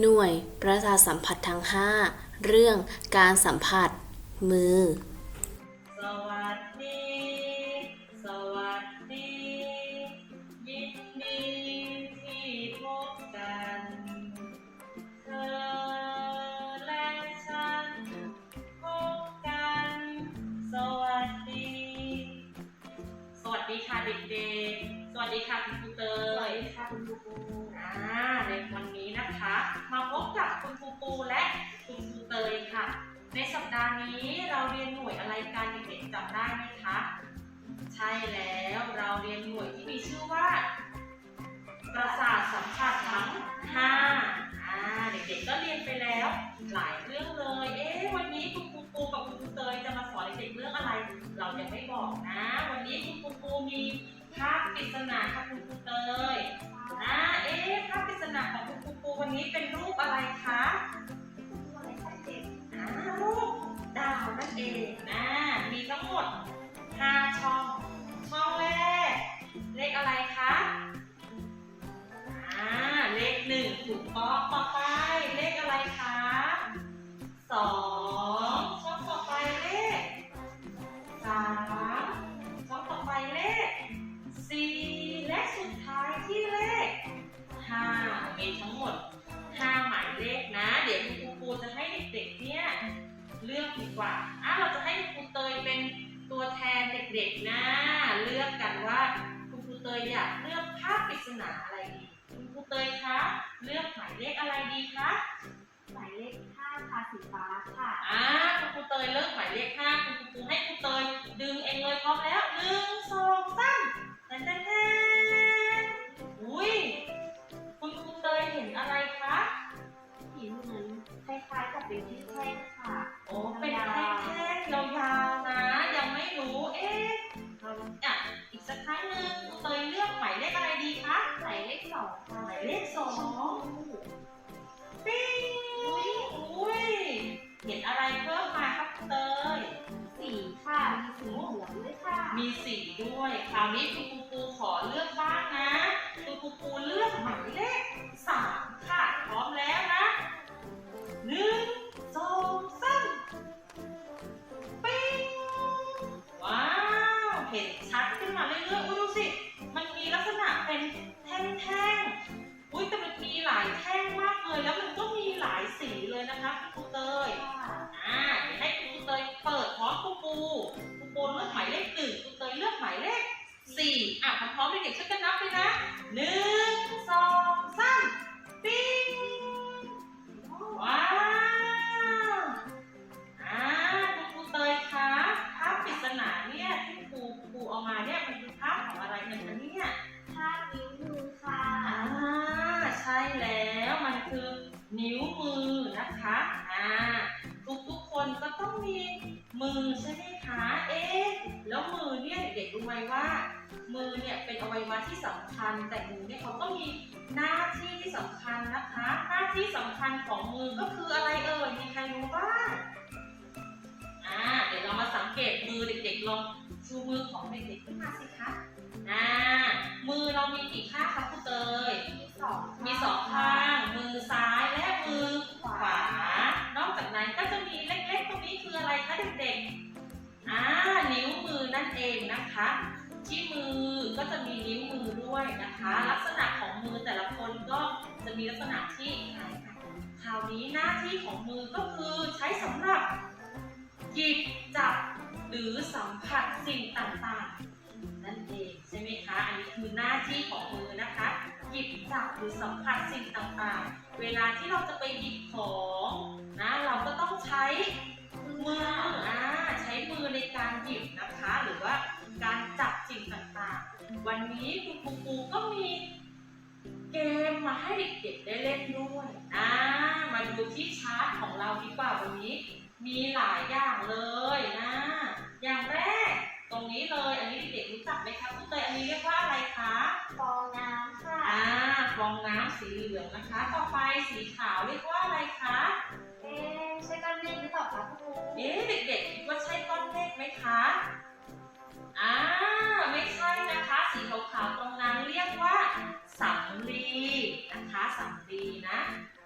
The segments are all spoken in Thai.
หน่วยประสาทสัมผัสทั้ง 5 เรื่องการสัมผัส มือ จำได้ไหมคะ ใช่แล้วเราเรียนหน่วยที่มีชื่อว่า ประสาทสัมผัสทั้งห้าอ่าเด็กๆก็เรียนไปแล้ว หลายเรื่องเลย เอ๊ะวันนี้คุณครูปูกับคุณครูเตยจะมาสอนเด็กๆเรื่องอะไร เรายังไม่บอกนะ วันนี้คุณครูปูมีภาพปริศนาค่ะคุณครูเตยอ่าเอ๊ะภาพปริศนาของคุณครูปูวันนี้เป็นรูปอะไรคะอะไรคะเด็กอ่ารูปดาวนั่นเอง นาอะไรดีคุณครูเตยคะเลือกหมายเลขอะไรดีคะหมายเลขห้าค่ะสีฟ้าค่ะอ่าคุณครูเตยเลือกหมายเลขห้าคุณครูปูให้คุณเตยดึงเองเลยพร้อมแล้วหนึ่งสองสามแทนแทนแทนอุ้ยคุณครูเตยเห็นอะไรคะสีเหมือนคล้ายๆกับเป็นที่ายเลขสองปิ้งอุ้ยเห็นอะไรเพิ่มมาครับเตย สีค่ะ มีสีเหลืองด้วยค่ะ มีสีด้วย คราวนี้คุณครู สี่อะพร้อมๆเด็กๆช่วยกันนับเลยนะหนึ่งสองสามปิ้งว้าวอ่าคุณครูเตยคะภาพปริศนาเนี่ยที่ครูครูเอามาเนี่ยมันคือภาพของอะไรกันคะเนี่ยห้านิ้วมือค่ะอ่าใช่แล้วมันคือนิ้วมือนะคะอ่าทุกทุกๆคนก็ต้องมีมือใช่ไหม อวัยวะที่สำคัญ แต่มือเนี่ยเขาก็มีหน้าที่ที่สำคัญนะคะ หน้าที่สำคัญของมือก็คืออะไรเอ่ยมีใครรู้บ้างอ่าเดี๋ยวเรามาสังเกตมือเด็กๆลองชูมือของเด็กๆขึ้นมาสิคะอ่ามือเรามีกี่ข้างคะคุณเตยมีสองมีสองข้าง มือซ้ายและมือขวา นอกจากนั้นก็จะมีเล็กๆตรงนี้คืออะไรคะเด็กๆอ่านิ้วมือนั่นเองนะคะ ที่มือก็จะมีนิ้วมือด้วยนะคะ ลักษณะของมือแต่ละคนก็จะมีลักษณะที่คล้ายกันคราวนี้หน้าที่ของมือก็คือใช้สำหรับหยิบจับหรือสัมผัสสิ่งต่างๆ นั่นเองใช่ไหมคะอันนี้คือหน้าที่ของมือนะคะหยิบจับหรือสัมผัสสิ่งต่างๆ เวลาที่เราจะไปหยิบของนะเราก็ต้องใช้มืออ่าใช้มือในการหยิบนะคะหรือว่า การจับสิ่งต่างๆ วันนี้คุณครูปูก็มีเกมมาให้เด็กๆได้เล่นด้วยอ่ามาดูที่ชาร์ตของเราดีกว่าวันนี้ มีหลายอย่างเลยนะ อย่างแรกตรงนี้เลย อันนี้เด็กๆรู้จักไหมคะคุณเตยอันนี้เรียกว่าอะไรคะฟองน้ำค่ะอ่าฟองน้ำสีเหลืองนะคะ ต่อไปสีขาวเรียกว่าอะไรคะเอ๊ะใช่ก้อนเมฆหรือเปล่าคะคุณครูเอ๊ะเด็กๆคิดว่าใช่ก้อนเมฆไหมคะ อ่าไม่ใช่นะคะ สีขาวๆตรงนั้นเรียกว่าสำลีนะคะสำลีนะ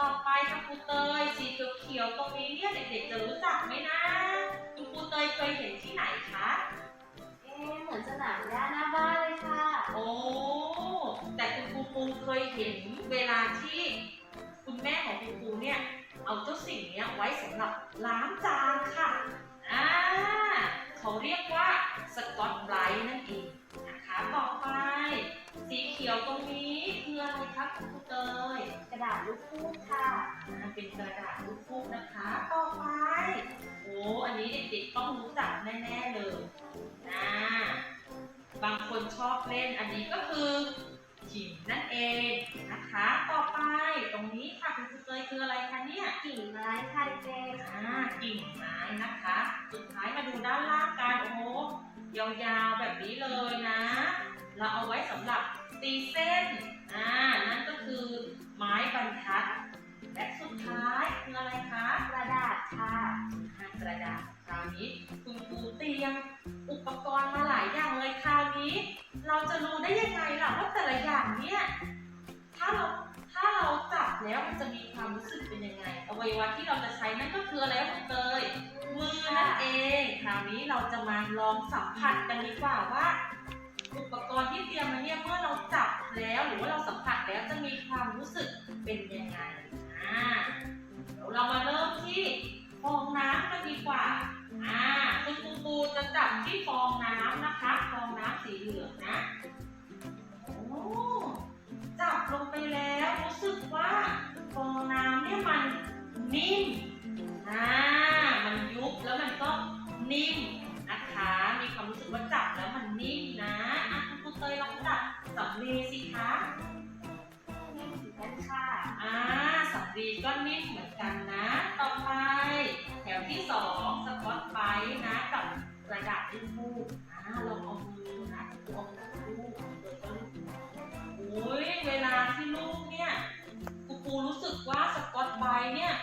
ต่อไปค่ะครูเตยสีเขียวๆตรงนี้เนี่ยเด็กๆจะรู้จักไหมนะคุณครูเตยเคยเห็นที่ไหนคะเอ๊ะเหมือนสนามหญ้าหน้าบ้านเลยค่ะ โอ้แต่คุณครูปูเคยเห็นเวลาที่คุณแม่ของคุณครูเนี่ยเอาเจ้าสิ่งเนี้ยไว้สำหรับล้างจานค่ะอ่า เขาเรียกว่าสกอตไบรท์นั่นเองนะคะต่อไป สีเขียวตรงนี้คืออะไรครับคุณครูเตยกระดาษลูกฟูกค่ะอ่าเป็นกระดาษลูกฟูกนะคะ ต่อไปโอ้อันนี้เด็กๆต้องรู้จักแน่ๆเลยนะบางคนชอบเล่นอันนี้ก็คือ หินนั่นเองนะคะ ต่อไปตรงนี้ค่ะคุณครูเตยคืออะไรคะเนี่ยกิ่งไม้ค่ะเด็กอ่ากิ่งไม้นะคะ สุดท้ายมาดูด้านล่างกันโอ้โหยาวๆแบบนี้เลยนะ เราเอาไว้สำหรับตีเส้นอ่านั่นก็คือไม้บรรทัด และสุดท้ายคืออะไรคะๆกระดาษค่ะอ่ากระดาษคราวนี้คุณครูเตรียมอุปกรณ์มาหลายอย่างเลยคราวนี้ เราจะรู้ได้ยังไงล่ะว่าแต่ละอย่างเนี่ยถ้าเราถ้าเราจับแล้วมันจะมีความรู้สึกเป็นยังไงอวัยวะที่เราจะใช้นั่นก็คืออะไรคุณเตยมือนั่นเองคราวนี้เราจะมาลองสัมผัสกันดีกว่าว่า อุปกรณ์ที่เตรียมมาเนี่ยเมื่อเราจับแล้วหรือว่าเราสัมผัสแล้วจะมีความรู้สึกเป็นยังไงอ่าเดี๋ยวเรามาเริ่มที่ฟองน้ำกันดีกว่าอ่าคุณครูปูจะจับที่ฟองน้ำนะคะีก็นิ่มเหมือนกันนะ ต่อไปแถวที่สองสกอตไบท์นะกับกระดาษลูกฟูกอ่าลองเอามือนะลองเอาลูกเปิดก็ลูกโอ้ยเวลาที่ลูกเนี่ยครูปูรู้สึกว่าสกอตไบท์เนี่ย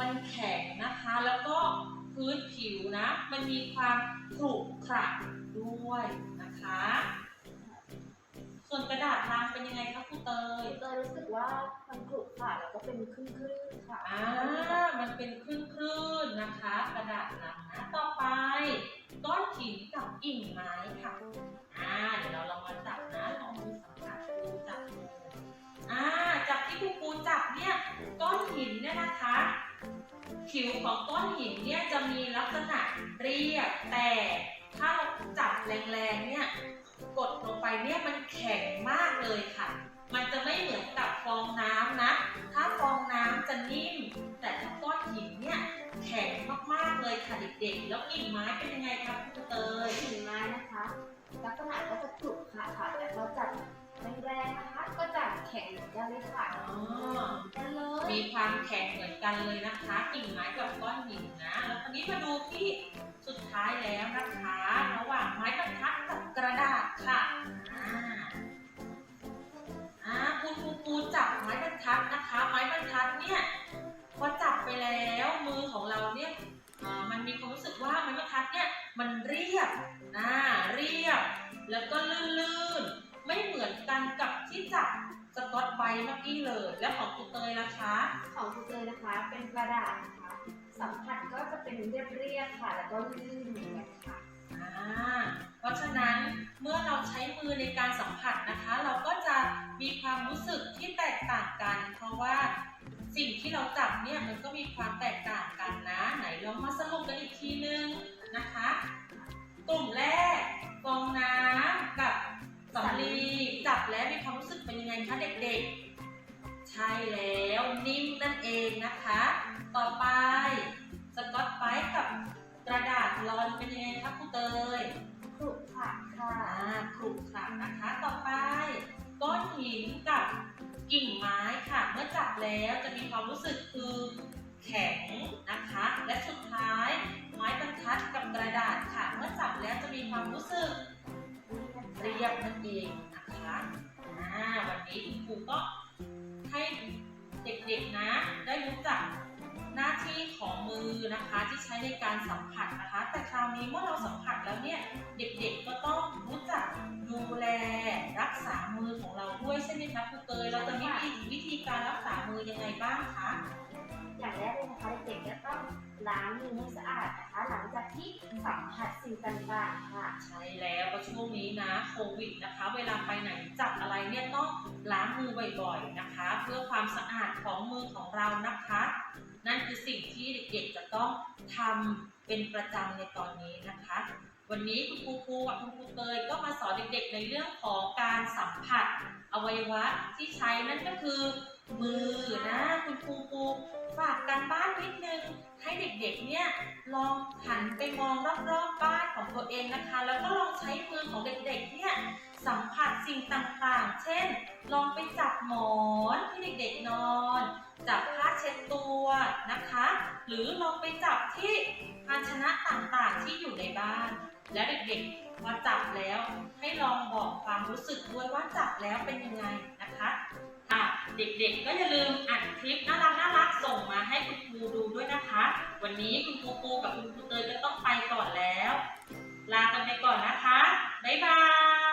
มันแข็งนะคะ แล้วก็พื้นผิวนะ มันมีความขรุขระด้วยนะคะ ส่วนกระดาษทางเป็นยังไงคะครูเตยเตยรู้สึกว่ามันกรุบค่ะแล้วก็เป็นครึ่งๆค่ะอ่ามันเป็นคลื่นๆนะคะ กระดาษลังนะต่อไป ก้อนหินกับกิ่งไม้ค่ะอ่าเดี๋ยวเราลองมาจับนะลองมือสัมผัสดูจับดูอ่าจากที่ครูปูจับเนี่ยก้อนหินเนี่ยนะคะผิวของก้อนหินเนี่ยจะมีลักษณะเรียบแต่ถ้าเราจับแรงๆเนี่ย กดลงไปเนี่ยมันแข็งมากเลยค่ะ มันจะไม่เหมือนกับฟองน้ำนะ ถ้าฟองน้ำจะนิ่ม แต่ถ้าก้อนหินเนี่ยแข็งมากๆเลยค่ะเด็กๆ แล้วกิ่งไม้เป็นยังไงครับคุณเตยกิ่งไม้นะคะ ลักษณะก็จะกรุบค่ะค่ะแต่พอจับแรงๆนะคะ ก็จะแข็งเหมือนกันเลยค่ะอ๋อกันเลยมีความแข็งเหมือนกันเลยนะคะ กิ่งไม้กับก้อนหินนะ แล้วคราวนี้มาดูที่สุดท้ายแล้วนะคะ ระหว่างไม้บรรทัดกับ ม้บรรทัดเนี่ยพอจับไปแล้วมือของเราเนี่ยอ่ามันมีความรู้สึกว่าไม้บรรทัดเนี่ยมันเรียบอ่าเรียบ แล้วก็ลื่นๆ ไม่เหมือนกันกับที่จับสกอตไบรท์เมื่อกี้เลย แล้วของคุณเตยล่ะคะ ของคุณเตยนะคะ เป็นกระดาษนะคะสัมผัสก็จะเป็นเรียบๆค่ะ แล้วก็ลื่นๆเหมือนกันค่ะอ่าเพราะฉะนั้นเมื่อเราใช้มือในการสัมผัสนะคะ เราก็จะมีความรู้สึกที่แตกต่างกัน เพราะว่า สิ่งที่เราจับเนี่ยมันก็มีความแตกต่างกันนะ ไหนลองมาสรุปกันอีกทีนึงนะคะ กลุ่มแรกฟองน้ำกับสำลีจับแล้วมีความรู้สึกเป็นยังไงคะเด็กๆ ใช่แล้วนิ่มนั่นเองนะคะ ต่อไปสกอตไบรท์กับกระดาษลอนเป็นยังไงคะครูเตยกรุบค่ะค่ะอ่าขรุขระนะคะ ต่อไปก้อนหินกับกิ่งไม้ค่ะเมื่อจับ แล้วจะมีความรู้สึกคือแข็งนะคะ และสุดท้ายไม้บรรทัดกับกระดาษค่ะ เมื่อจับแล้วจะมีความรู้สึกเรียบนั่นเองนะคะวันนี้คุณครูก็ให้เด็กๆนะ ได้รู้จักหน้าที่ มือนะคะที่ใช้ในการสัมผัสนะคะ แต่คราวนี้เมื่อเราสัมผัสแล้วเนี่ยเด็กๆก็ต้องรู้จักดูแลรักษามือของเราด้วยใช่ไหมคะครูเตยเราจะมีวิธีการรักษามือยังไงบ้างคะอย่างแรกเลยนะคะเด็กๆจะต้องล้างมือให้สะอาดนะคะ หลังจากที่สัมผัสสิ่งต่างๆค่ะ ใช่แล้วก็ช่วงนี้นะโควิดนะคะ เวลาไปไหนจับอะไรเนี่ยต้องล้างมือบ่อยๆนะคะ เพื่อความสะอาดของมือของเรานะคะ นั่นคือสิ่งที่เด็กๆจะต้องทำเป็นประจำในตอนนี้นะคะ วันนี้คุณครูครูกับคุณครูเตยก็มาสอนเด็กๆในเรื่องของการสัมผัสอวัยวะที่ใช้นั่นก็คือ มือนะ คุณครูครูฝากการบ้านนิดนึงให้เด็กๆเนี่ยลองหันไปมองรอบๆบ้านของตัวเองนะคะ แล้วก็ลองใช้มือของเด็กๆเนี่ยสัมผัสสิ่งต่างๆ เช่น ลองไปจับหมอนที่เด็กๆนอน จับผ้าเช็ดตัวนะคะ หรือลองไปจับที่ภาชนะต่างๆที่อยู่ในบ้าน และเด็กๆพอจับแล้ว ให้ลองบอกความรู้สึกด้วยว่าจับแล้วเป็นยังไงนะคะค่ะเด็กๆ ก็อย่าลืมอัดคลิปน่ารักน่ารักส่งมาให้คุณครูดูด้วยนะคะ วันนี้คุณครูปูกับคุณครูเตยก็ต้องไปก่อนแล้ว ลากันไปก่อนนะคะ บ๊ายบาย